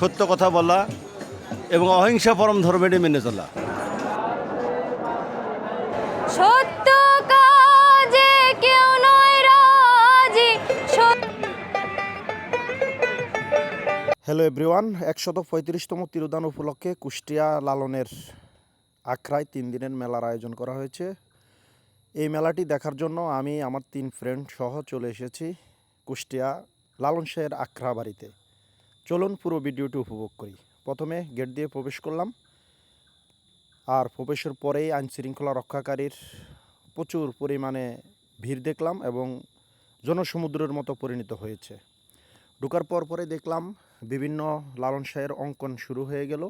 সত্য কথা বলা এবং অহিংসা পরম ধর্মেরই মেনে চলা। সত্য কাজে কেউ নয় রাজি হ্যালো এভরিওয়ান একশত পঁয়ত্রিশতম তিরুদান উপলক্ষে কুষ্টিয়া লালনের আখড়ায় তিন দিনের মেলার আয়োজন করা হয়েছে। এই মেলাটি দেখার জন্য আমি আমার তিন ফ্রেন্ড সহ চলে এসেছি কুষ্টিয়া লালন শাহের আখড়া বাড়িতে। চলুন পুরো ভিডিওটি উপভোগ করি। প্রথমে গেট দিয়ে প্রবেশ করলাম। আর প্রবেশের পরেই আইন শৃঙ্খলা রক্ষাকারীর প্রচুর পরিমাণে ভিড় দেখলাম এবং জনসমুদ্রের মতো পরিণত হয়েছে। ঢুকার পর পরে দেখলাম বিভিন্ন লালন শাহের অঙ্কন শুরু হয়ে গেল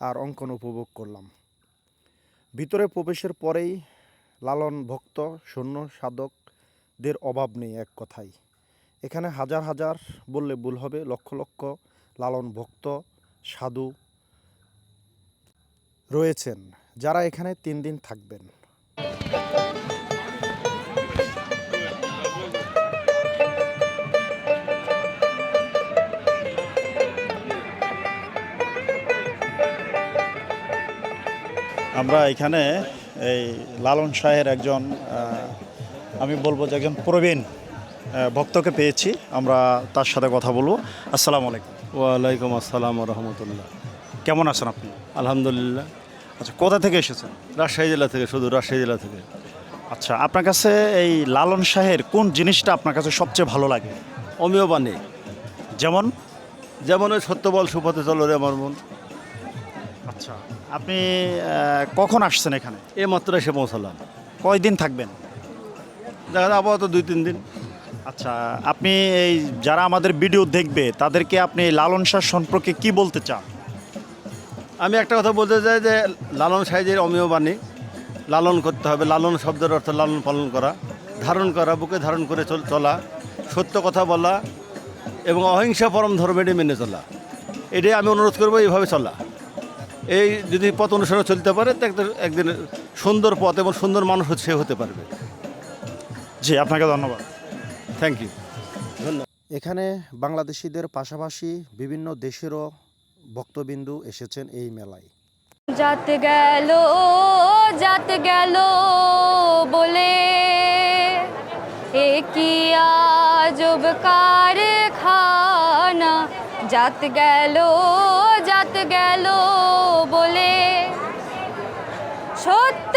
আর অঙ্কন উপভোগ করলাম। ভিতরে প্রবেশের পরেই লালন ভক্ত শূন্য সাধকদের অভাব নেই এক কথাই এখানে হাজার হাজার বললে ভুল হবে, লক্ষ লক্ষ লালন ভক্ত, সাধু রয়েছেন, যারা এখানে তিন দিন থাকবেন। আমরা এখানে এই লালন শাহের একজন আমি বলব যে একজন প্রবীণ ভক্তকে পেয়েছি। আমরা তার সাথে কথা বলব। আসসালামু আলাইকুম। ওয়ালাইকুম আসসালাম রহমতুল্লাহ কেমন আছেন আপনি? আলহামদুলিল্লাহ। আচ্ছা কোথা থেকে এসেছেন? রাজশাহী জেলা থেকে শুধু রাজশাহী জেলা থেকে। আচ্ছা আপনার কাছে এই লালন শাহের কোন জিনিসটা আপনার কাছে সবচেয়ে ভালো লাগে? অমীয় বাণী যেমন? যেমন ওই সত্য বল সুপথে চলো রে আমার মন। আচ্ছা আপনি কখন আসছেন এখানে? এই মাত্র এসে পৌঁছালাম। কয়দিন থাকবেন? দেখা যায় আপাতত দুই তিন দিন। আচ্ছা আপনি এই যারা আমাদের ভিডিও দেখবে তাদেরকে আপনি লালন শাহ সম্পর্কে কি বলতে চান? আমি একটা কথা বলতে চাই যে লালন সাইজের অমীয় বাণী লালন করতে হবে। লালন শব্দের অর্থ লালন পালন করা ধারণ করা বুকে ধারণ করে চল- সত্য কথা বলা এবং অহিংসা পরম ধর্মেরই মেনে চলা। এটাই আমি অনুরোধ করব এইভাবে চলা। এই যদি পথ অনুসরণে চলতে পারে তো একদিন সুন্দর পথ এবং সুন্দর মানুষ হচ্ছে সে হতে পারবে। জি আপনাকে ধন্যবাদ। থ্যাংক ইউ এখানে বাংলাদেশিদের পাশাপাশি বিভিন্ন দেশেরও ভক্তবিন্দু এসেছেন এই মেলায়। জাত গেল জাত গেল বলে। কি আজব কারখানা জাত গেল জাত গেল বলে। সত্য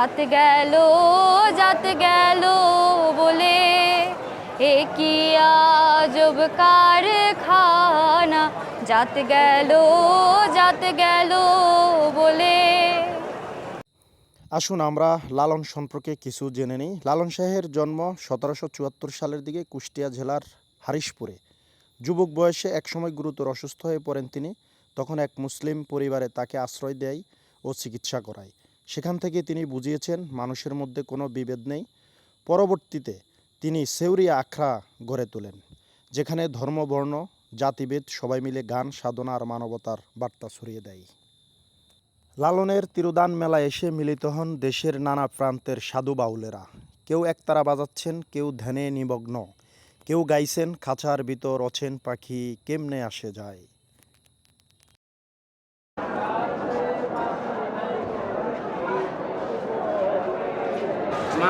জাত গেল জাত গেল বলে, এ কি আজব কারখানা? জাত গেল জাত গেল বলে। আসুন আমরা লালন সম্পর্কে কিছু জেনে নিই। লালন শাহের জন্ম সতেরোশো চুয়াত্তর সালের দিকে কুষ্টিয়া জেলার হারিশপুরে। যুবক বয়সে একসময় গুরুতর অসুস্থ হয়ে পড়েন তিনি। তখন এক মুসলিম পরিবারে তাকে আশ্রয় দেয় ও চিকিৎসা করায়। সেখান থেকে তিনি বুঝিয়েছেন, মানুষের মধ্যে কোনো বিভেদ নেই। পরবর্তীতে তিনি সেউরিয়া আখড়া গড়ে তোলেন, যেখানে ধর্মবর্ণ জাতিভেদ সবাই মিলে গান, সাধনা আর মানবতার বার্তা ছড়িয়ে দেয়। লালনের তিরুদান মেলায় এসে মিলিত হন দেশের নানা প্রান্তের সাধু বাউলেরা। কেউ একতারা বাজাচ্ছেন, কেউ ধ্যানে নিমগ্ন, কেউ গাইছেন, খাঁচার ভিতর অছেন পাখি কেমনে আসে যায়।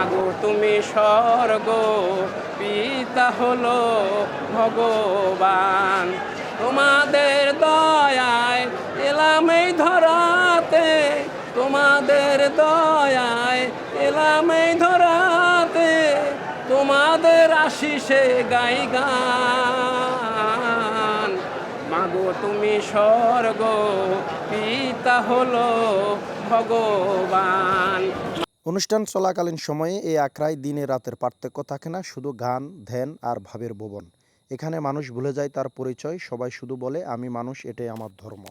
মাগো, তুমি স্বর্গ, পিতা হলো ভগবান। তোমাদের দয়ায় এলাম এই ধরাতে, তোমাদের দয়ায় এলাম এই ধরাতে, তোমাদের আশিসে গাই গান। মাগো, তুমি স্বর্গ, পিতা হলো ভগবান। অনুষ্ঠান চলাকালীন সময়ে এই আখড়ায় দিনে রাতের পার্থক্য থাকে না, শুধু গান, ধ্যান আর ভাবের ভবন এখানে মানুষ ভুলে যায় তার পরিচয়, সবাই শুধু বলে, আমি মানুষ, এটাই আমার ধর্ম।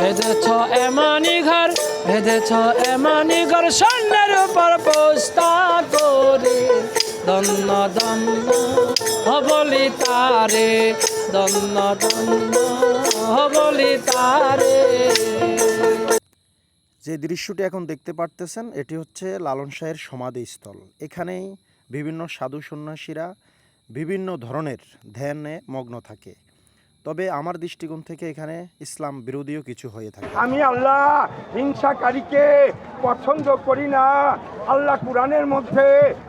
ভেজেছ এমনি ঘর, ভেজেছ এমনি ঘর, স্বর্ণের উপর পোস্তা করে। দন্ন দন্ন বলি তারে দন্ন দন্ন বলি তারে। যে দৃশ্যটি এখন দেখতে পারতেছেন, এটি হচ্ছে লালন শাহের সমাধিস্থল। এখানেই বিভিন্ন সাধু সন্ন্যাসীরা বিভিন্ন ধরনের ধ্যানে মগ্ন থাকে। তবে আমার দৃষ্টিকোণ থেকে এখানে ইসলাম বিরোধীও কিছু হয়ে থাকে। আমি আল্লাহ হিংসাকারীকে পছন্দ করি না। আল্লাহ কোরআনের মধ্যে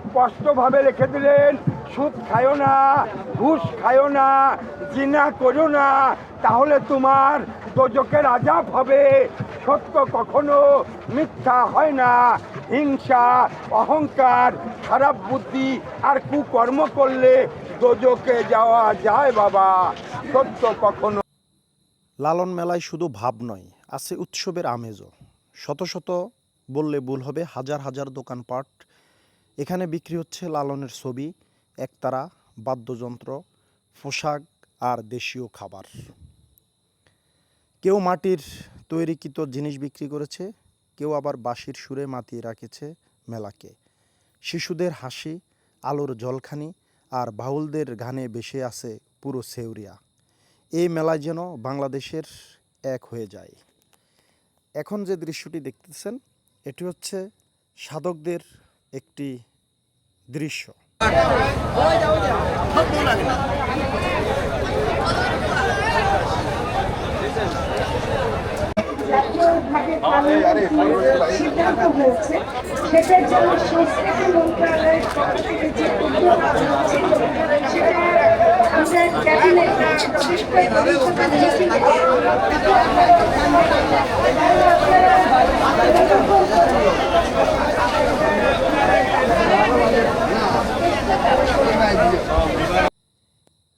স্পষ্টভাবে রেখে দিলেন, সুদ খায়ো না, ঘুষ খায়ো না, জিনা করো না, তাহলে তোমার দোজকের আজাব হবে। সত্য কখনো মিথ্যা হয় না। হিংসা, অহংকার, খারাপ বুদ্ধি আর কুকর্ম করলে দোজকে যাওয়া যায় বাবা। সত্য কখনো লালন মেলায় শুধু ভাব নয়, আছে উৎসবের আমেজও। শত শত বললে ভুল হবে, হাজার হাজার দোকানপাট। এখানে বিক্রি হচ্ছে লালনের ছবি, একতারা, বাদ্যযন্ত্র, পোশাক আর দেশীয় খাবার। কেউ মাটির তৈরিকৃত জিনিস বিক্রি করেছে? কেউ আবার বাঁশির সুরে মাতিয়ে রাখেছে মেলাকে। শিশুদের হাসি, আলোর জলখানি আর বাউলদের গানে বেশে আছে পুরো সেউরিয়া এই মেলায় যেন বাংলাদেশের এক হয়ে যায়। এখন যে দৃশ্যটি দেখতেছেন, এটি হচ্ছে সাধকদের একটি দৃশ্য। জাতীয়ভাবে সিদ্ধান্ত হয়েছে। সেটার জন্য সংস্কৃতি মন্ত্রণালয়ের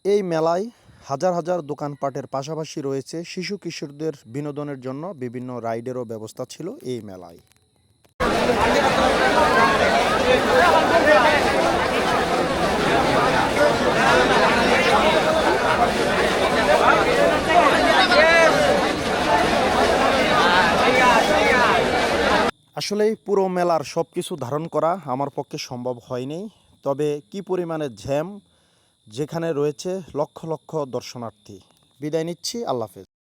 এই মেলায় হাজার হাজার দোকানপাটের পাশাপাশি রয়েছে শিশু কিশোরদের বিনোদনের জন্য বিভিন্ন রাইডেরও ব্যবস্থা ছিল এই মেলায়। আসলে পুরো মেলার সব কিছু ধারণ করা আমার পক্ষে সম্ভব হয়নি, তবে কি পরিমাণে জ্যাম যেখানে রয়েছে লক্ষ লক্ষ দর্শনার্থী। বিদায় নিচ্ছি আল্লাহ হাফেজ।